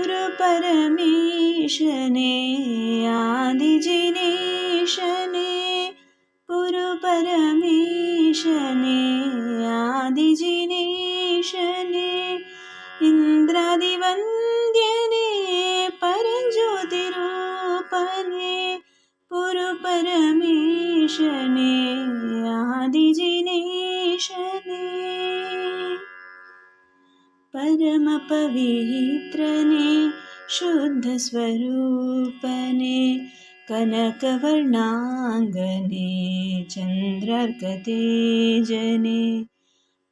पुरुपरमेशने आदिजिनेशने पुरुपरमेशने आदिजिनेशने इन्द्रादिवन्द्यने परज्योतिरूपने पुरुपरमेशने आदिजिनेशने परमपवित्रने शुद्धस्वरूपने कनकवर्णाङ्गने चन्द्रर्कतेजने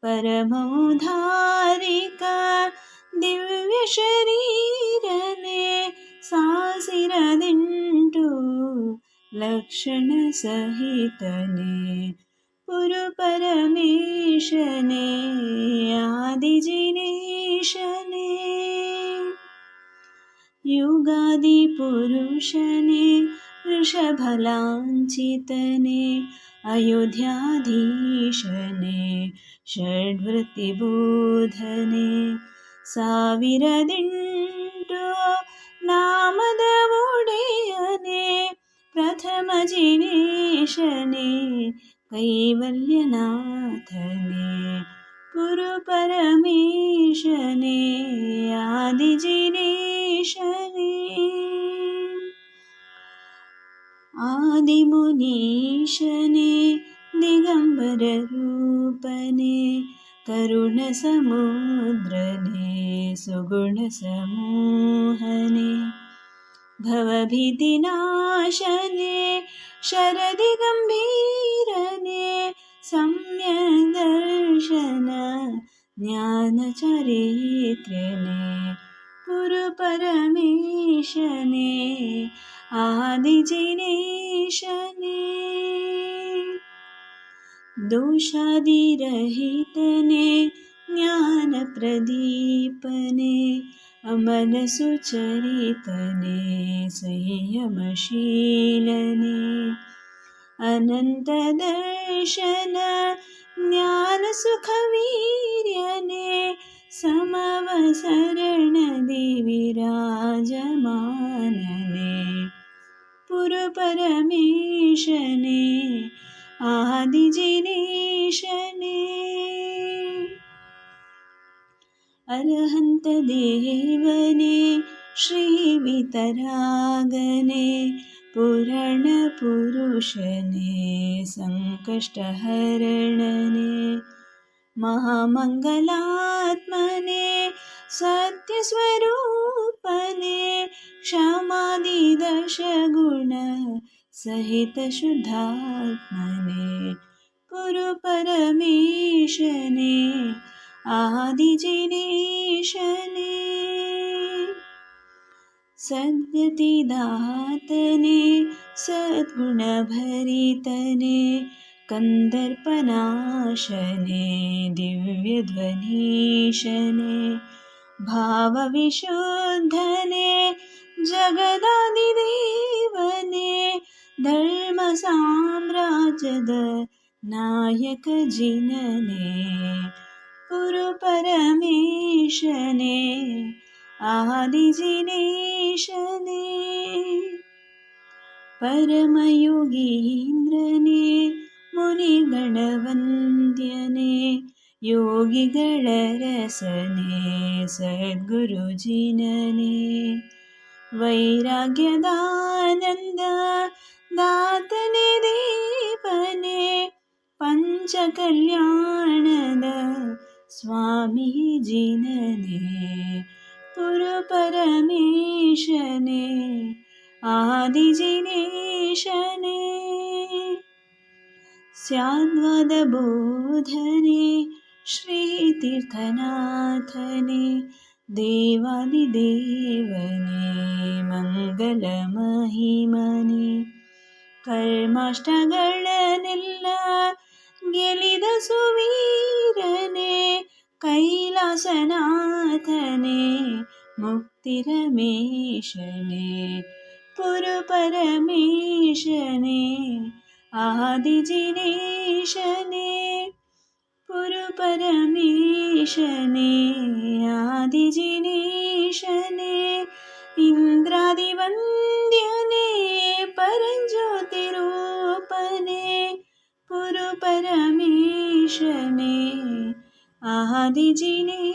परमोधारिका दिव्यशरीरने सासिरदिण्टु लक्षणसहितने पुरुपरमेशने आदिजिनेशने युगादिपुरुषने वृषभलाञ्चितने अयोध्याधीशने षड्वृत्तिबोधने। साविरदिण्टु नामदवोडेयने प्रथमजिनेशने कैवल्यनाथने पुरुपरमेशने आदिजिनेशने आदिमुनीशने दिगम्बररूपने करुणसमुद्रने सुगुणसमूहने भवभीतिनाशने शरदिगम्भीरने सम्यदर्शन ज्ञानचरित्रने पुरुपरमेशने आदिजिनेशने दोषादिरहितने ज्ञानप्रदीपने अमनसुचरितने संयमशीलने। अनन्तदर्शन ज्ञानसुखवीर्यने समवसरणदिविराजमानने पुरपरमेशने आदिजिनेशने अरहन्तदेवने श्रीवितरागने पुरणपुरुषने सङ्कष्टहरणने महामङ्गलात्मने सत्यस्वरूपने क्षमादिदशगुण सहितशुद्धात्मने पुरुपरमेशने आदिजिनेशने सद्गतिदातने सद्गुणभरितने कन्दर्पनाशने दिव्यध्वनीशने भावविशुद्धने जगदादिदेवने धर्मसाम्राजद नायकजिनने पुरुपरमेशने आदिजिनेशने परमयोगीन्द्रने मुनिगणवन्द्यने योगिगणरसने सद्गुरुजिनने। वैराग्यदानन्द दातने दीपने पञ्चकल्याणद स्वामी जिनने पुरपरमेशने आदिजिनेशने। स्याद्वदबोधने श्रीतीर्थनाथने देवादिदेवने मङ्गलमहिमने कर्माष्टगणनिल्ल ಗೆಲಿದ ಸುವೀರನೆ ಕೈಲಾಸನಾಥನೆ ಮುಕ್ತಿರಮೇಶನೆ ಪುರುಪರಮೇಶನೆ ಆದಿಜಿನೇಶನೆ पुरुपरमेशने आदिजिनेशने इन्द्रादिवन्द्यने परञ्ज्योतिरूपने पुरुपरमेशने आदिजिनेशने।